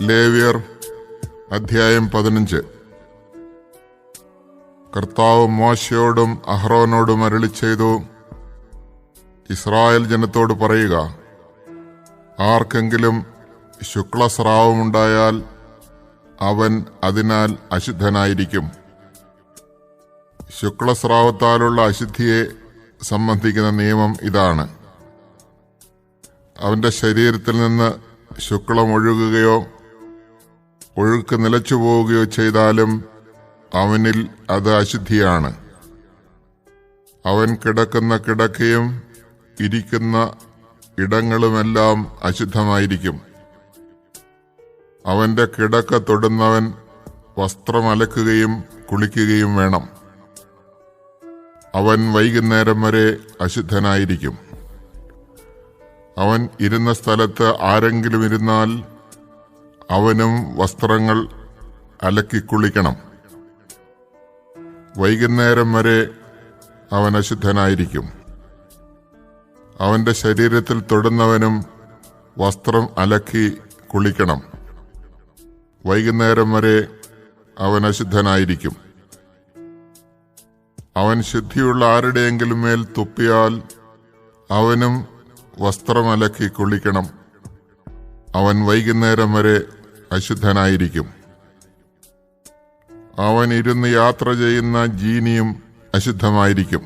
ലേവ്യർ അധ്യായം പതിനഞ്ച്. കർത്താവ് മോശയോടും അഹ്റോനോടും അരളി ചെയ്തു. ഇസ്രായേൽ ജനത്തോട് പറയുക ആർക്കെങ്കിലും ശുക്ലസ്രാവമുണ്ടായാൽ അവൻ അതിനാൽ അശുദ്ധനായിരിക്കും. ശുക്ലസ്രാവത്താലുള്ള അശുദ്ധിയെ സംബന്ധിക്കുന്ന നിയമം ഇതാണ്. അവന്റെ ശരീരത്തിൽ നിന്ന് ശുക്ലം ഒഴുകുകയോ ഒഴുക്ക് നിലച്ചു പോവുകയോ ചെയ്താലും അവനിൽ അത് അശുദ്ധിയാണ്. അവൻ കിടക്കുന്ന കിടക്കയും ഇരിക്കുന്ന ഇടങ്ങളുമെല്ലാം അശുദ്ധമായിരിക്കും. അവന്റെ കിടക്ക തൊടുന്നവൻ വസ്ത്രം അലക്കുകയും കുളിക്കുകയും വേണം. അവൻ വൈകുന്നേരം വരെ അശുദ്ധനായിരിക്കും. അവൻ ഇരുന്ന സ്ഥലത്ത് ആരെങ്കിലും ഇരുന്നാൽ അവനും വസ്ത്രങ്ങൾ അലക്കിക്കുളിക്കണം വൈകുന്നേരം വരെ അവൻ അശുദ്ധനായിരിക്കും. അവന്റെ ശരീരത്തിൽ തൊടുന്നവനും വസ്ത്രം അലക്കി കുളിക്കണം. വൈകുന്നേരം വരെ അവൻ അശുദ്ധനായിരിക്കും. അവൻ ശുദ്ധിയുള്ള ആരുടെയെങ്കിലും മേൽ തുപ്പിയാൽ അവനും വസ്ത്രം അലക്കി കുളിക്കണം അവൻ വൈകുന്നേരം വരെ അശുദ്ധനായിരിക്കും. അവൻ ഇരുന്ന് യാത്ര ചെയ്യുന്ന ജീനിയും അശുദ്ധമായിരിക്കും.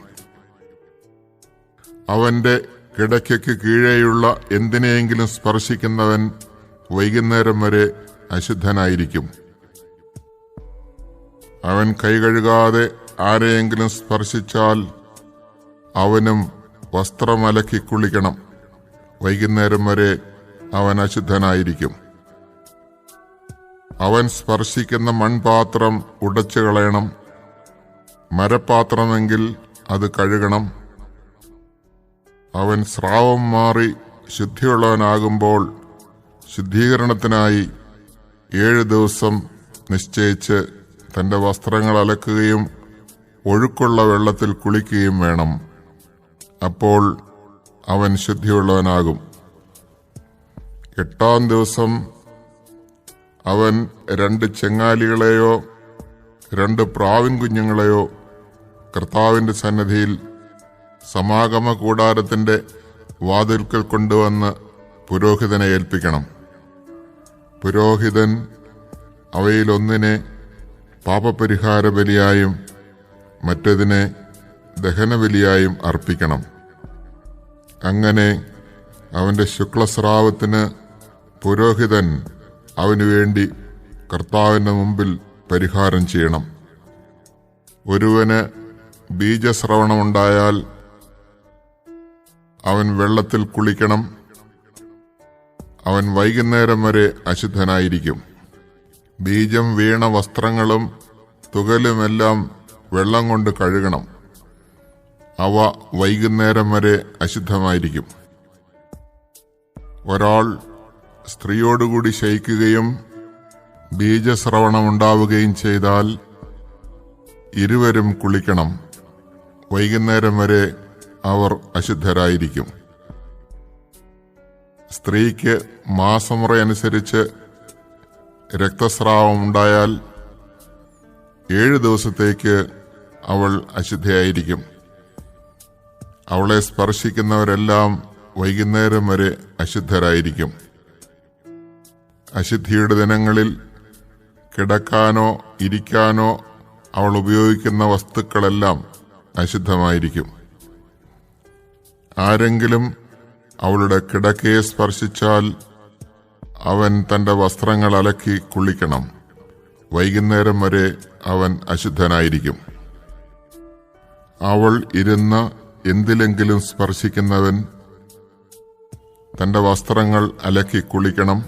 അവന്റെ കിടക്കയ്ക്ക് കീഴെയുള്ള എന്തിനെയെങ്കിലും സ്പർശിക്കുന്നവൻ വൈകുന്നേരം വരെ അശുദ്ധനായിരിക്കും. അവൻ കൈകഴുകാതെ ആരെയെങ്കിലും സ്പർശിച്ചാൽ അവനും വസ്ത്രമലക്കി കുളിക്കണം വൈകുന്നേരം വരെ അവൻ അശുദ്ധനായിരിക്കും. അവൻ സ്പർശിക്കുന്ന മൺപാത്രം ഉടച്ചു കളയണം. മരപ്പാത്രമെങ്കിൽ അത് കഴുകണം. അവൻ സ്രാവം മാറി ശുദ്ധിയുള്ളവനാകുമ്പോൾ ശുദ്ധീകരണത്തിനായി ഏഴ് ദിവസം നിശ്ചയിച്ച് തന്റെ വസ്ത്രങ്ങൾ അലക്കുകയും ഒഴുക്കുള്ള വെള്ളത്തിൽ കുളിക്കുകയും വേണം. അപ്പോൾ അവൻ ശുദ്ധിയുള്ളവനാകും. എട്ടാം ദിവസം അവൻ രണ്ട് ചെങ്ങാലികളെയോ രണ്ട് പ്രാവിൻ കുഞ്ഞുങ്ങളെയോ കർത്താവിന്റെ സന്നദ്ധിയിൽ സമാഗമ കൂടാരത്തിന്റെ വാതിൽക്കൽ കൊണ്ടുവന്ന് പുരോഹിതനെ ഏൽപ്പിക്കണം. പുരോഹിതൻ അവയിലൊന്നിനെ പാപപരിഹാര ബലിയായും മറ്റതിനെ ദഹനബലിയായും അർപ്പിക്കണം. അങ്ങനെ അവന്റെ ശുക്ലസ്രാവത്തിന് പുരോഹിതൻ അവനു വേണ്ടി കർത്താവിന്റെ മുമ്പിൽ പരിഹാരം ചെയ്യണം. ഒരുവന് ബീജസ്രവണമുണ്ടായാൽ അവൻ വെള്ളത്തിൽ കുളിക്കണം. അവൻ വൈകുന്നേരം വരെ അശുദ്ധനായിരിക്കും. ബീജം വീണ വസ്ത്രങ്ങളും തുകലുമെല്ലാം വെള്ളം കൊണ്ട് കഴുകണം. അവ വൈകുന്നേരം വരെ അശുദ്ധമായിരിക്കും. ഒരാൾ സ്ത്രീയോടുകൂടി ശയിക്കുകയും ബീജസ്രവണമുണ്ടാവുകയും ചെയ്താൽ ഇരുവരും കുളിക്കണം. വൈകുന്നേരം വരെ അവർ അശുദ്ധരായിരിക്കും. സ്ത്രീക്ക് മാസമുറയനുസരിച്ച് രക്തസ്രാവം ഉണ്ടായാൽ ഏഴ് ദിവസത്തേക്ക് അവൾ അശുദ്ധയായിരിക്കും. അവളെ സ്പർശിക്കുന്നവരെല്ലാം വൈകുന്നേരം വരെ അശുദ്ധരായിരിക്കും. അശുദ്ധിയുടെ ദിനങ്ങളിൽ കിടക്കാനോ ഇരിക്കാനോ അവൾ ഉപയോഗിക്കുന്ന വസ്തുക്കളെല്ലാം അശുദ്ധമായിരിക്കും. ആരെങ്കിലും അവളുടെ കിടക്കയെ സ്പർശിച്ചാൽ അവൻ തന്റെ വസ്ത്രങ്ങൾ അലക്കി കുളിക്കണം വൈകുന്നേരം വരെ അവൻ അശുദ്ധനായിരിക്കും. അവൾ ഇരുന്ന് എന്തിലെങ്കിലും സ്പർശിക്കുന്നവൻ തന്റെ വസ്ത്രങ്ങൾ അലക്കി കുളിക്കണം.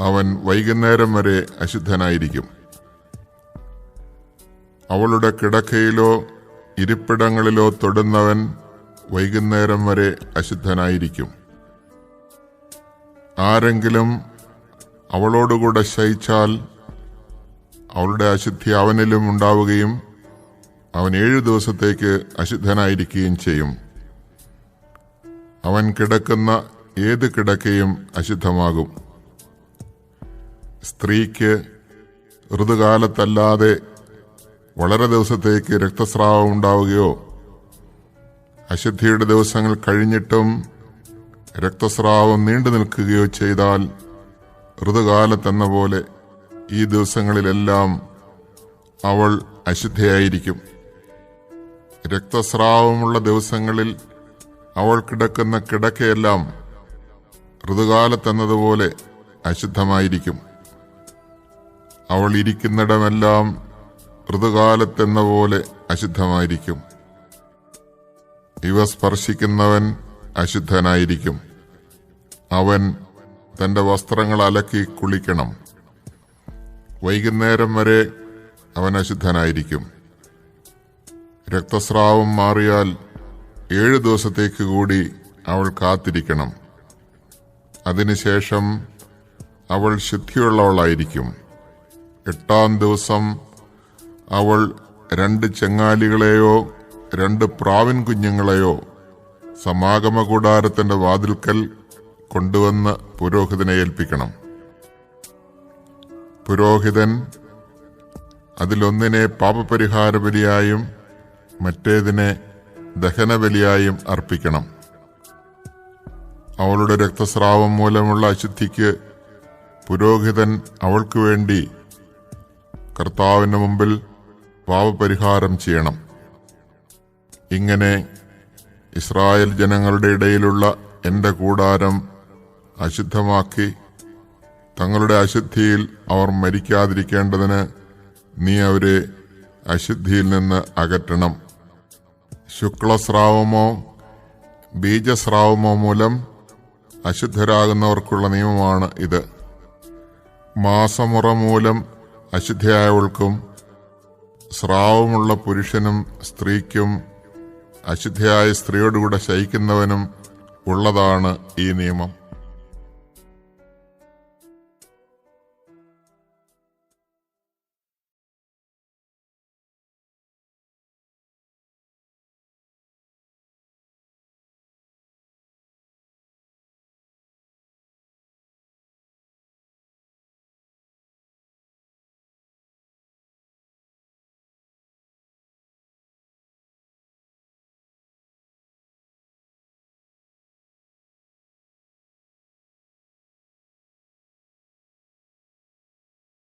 അവൻ വൈകുന്നേരം വരെ അശുദ്ധനായിരിക്കും. അവളുടെ കിടക്കയിലോ ഇരിപ്പിടങ്ങളിലോ തൊടുന്നവൻ വൈകുന്നേരം വരെ അശുദ്ധനായിരിക്കും. ആരെങ്കിലും അവളോടുകൂടെ ശയിച്ചാൽ അവളുടെ അശുദ്ധി അവനിലും ഉണ്ടാവുകയും അവൻ ഏഴു ദിവസത്തേക്ക് അശുദ്ധനായിരിക്കുകയും ചെയ്യും. അവൻ കിടക്കുന്ന ഏത് കിടക്കയും അശുദ്ധമാകും. സ്ത്രീക്ക് ഋതുകാലത്തല്ലാതെ വളരെ ദിവസത്തേക്ക് രക്തസ്രാവം ഉണ്ടാവുകയോ അശുദ്ധിയുടെ ദിവസങ്ങൾ കഴിഞ്ഞിട്ടും രക്തസ്രാവം നീണ്ടു നിൽക്കുകയോ ചെയ്താൽ ഋതുകാലത്തെന്ന പോലെ ഈ ദിവസങ്ങളിലെല്ലാം അവൾ അശുദ്ധയായിരിക്കും. രക്തസ്രാവമുള്ള ദിവസങ്ങളിൽ അവൾ കിടക്കുന്ന കിടക്കയെല്ലാം ഋതുകാലത്തെന്നതുപോലെ അശുദ്ധമായിരിക്കും. അവൾ ഇരിക്കുന്നിടമെല്ലാം ഋതുകാലത്തെന്ന പോലെ അശുദ്ധമായിരിക്കും. ഇവ സ്പർശിക്കുന്നവൻ അശുദ്ധനായിരിക്കും. അവൻ തന്റെ വസ്ത്രങ്ങൾ അലക്കി കുളിക്കണം. വൈകുന്നേരം വരെ അവൻ അശുദ്ധനായിരിക്കും. രക്തസ്രാവം മാറിയാൽ ഏഴ് ദിവസത്തേക്ക് കൂടി അവൾ കാത്തിരിക്കണം. അതിനുശേഷം അവൾ ശുദ്ധിയുള്ളവളായിരിക്കും. എട്ടാം ദിവസം അവൾ രണ്ട് ചെങ്ങാലികളെയോ രണ്ട് പ്രാവിൻ കുഞ്ഞുങ്ങളെയോ സമാഗമ കൂടാരത്തിന്റെ വാതിൽക്കൽ കൊണ്ടുവന്ന് പുരോഹിതനെ ഏൽപ്പിക്കണം. പുരോഹിതൻ അതിലൊന്നിനെ പാപപരിഹാര ബലിയായും മറ്റേതിനെ ദഹനബലിയായും അർപ്പിക്കണം. അവളുടെ രക്തസ്രാവം മൂലമുള്ള അശുദ്ധിക്ക് പുരോഹിതൻ അവൾക്ക് വേണ്ടി കർത്താവിന് മുമ്പിൽ പാപപരിഹാരം ചെയ്യണം. ഇങ്ങനെ ഇസ്രായേൽ ജനങ്ങളുടെ ഇടയിലുള്ള എന്റെ കൂടാരം അശുദ്ധമാക്കി തങ്ങളുടെ അശുദ്ധിയിൽ അവർ മരിക്കാതിരിക്കേണ്ടതിന് നീ അവരെ അശുദ്ധിയിൽ നിന്ന് അകറ്റണം. ശുക്ലസ്രാവമോ ബീജസ്രാവമോ മൂലം അശുദ്ധരാകുന്നവർക്കുള്ള നിയമമാണ് ഇത്. മാസമുറ മൂലം അശുദ്ധയായവൾക്കും സ്രാവമുള്ള പുരുഷനും സ്ത്രീക്കും അശുദ്ധയായ സ്ത്രീയോടുകൂടെ ശയിക്കുന്നവനും ഉള്ളതാണ് ഈ നിയമം.